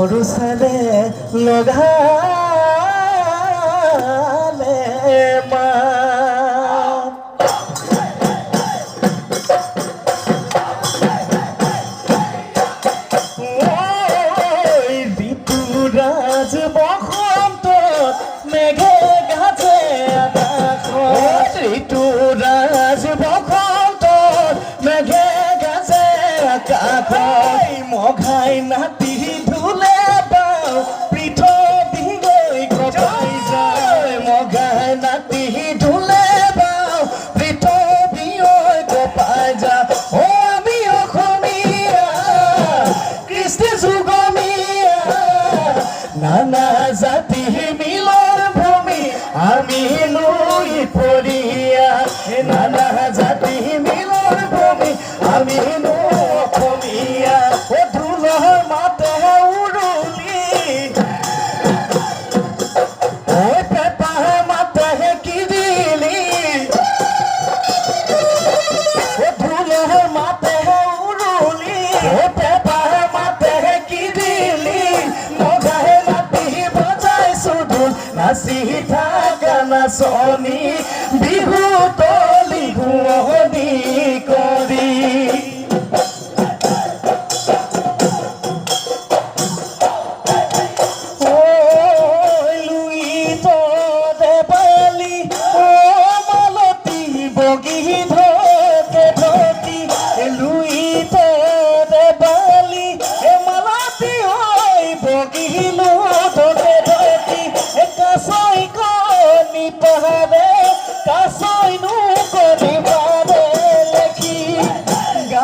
গৰু চালে লগালে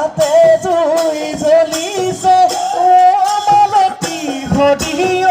গাতে জুই জ্বলিছে। ও মালতী সদিয়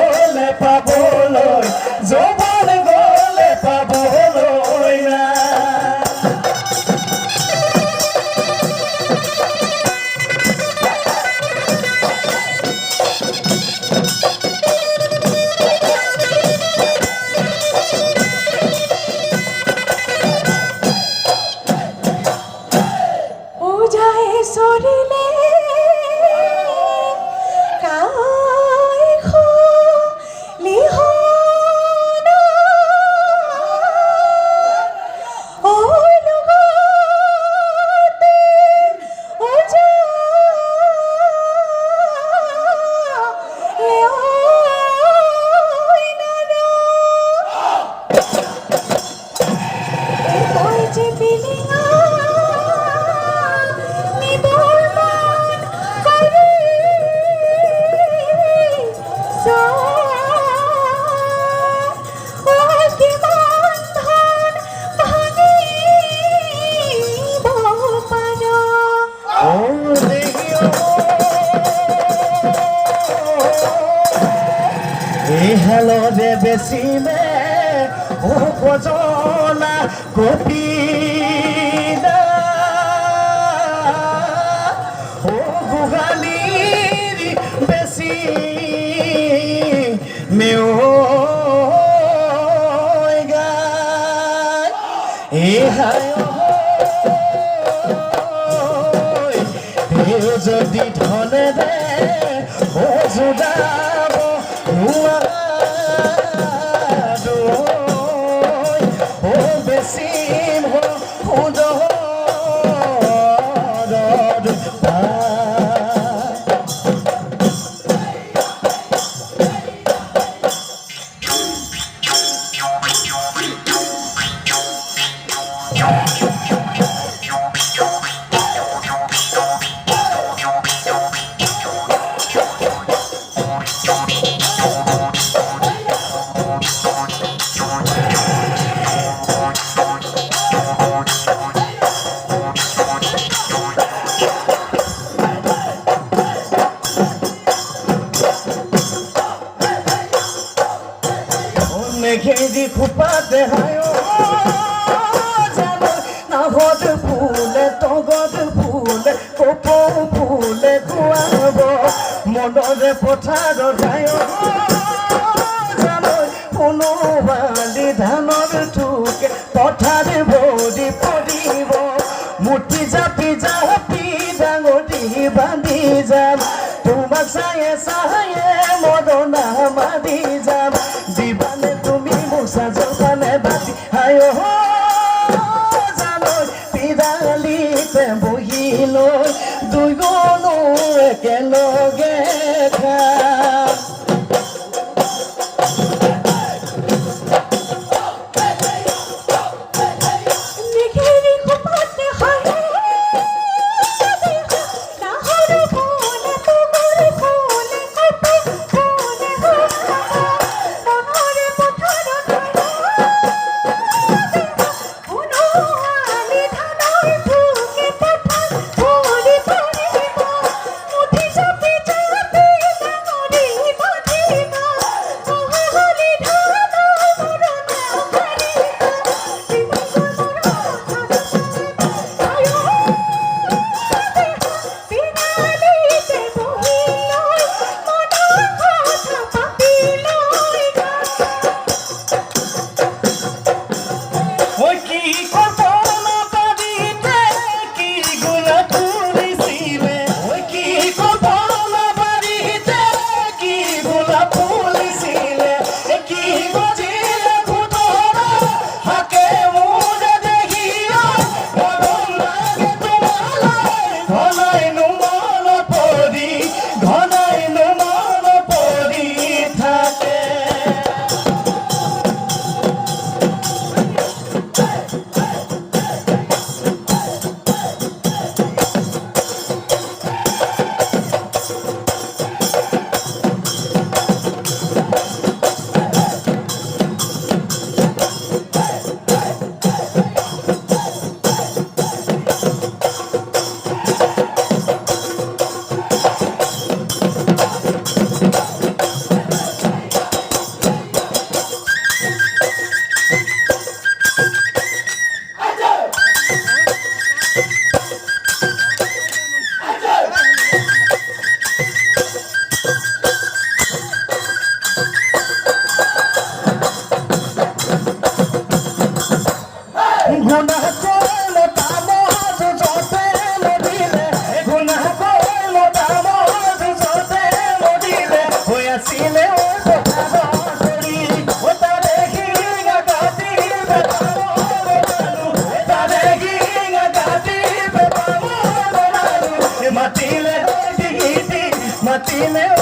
বলে পাবল জবানে গায়। এ যদি ধনে দে ও যোগাব Candy Cooper de Rayo. নাহদ ফুলে তগদ ফুলে, কপ ফুলে খুৱাব। মনৰে পথাৰ যায় বালি ধানৰ ঠুকে, পথাৰ ভৰি পৰিব। মুঠি জাপি জাপি ডাঙৰি বান্ধি যাম। তোমাক চায়ে চায়ে মদনা মাৰি যাম। দিবানে তুমি মুচা জলপানে বাটি হায় বহি লৈ দুয়োনো একেলগে দিলেও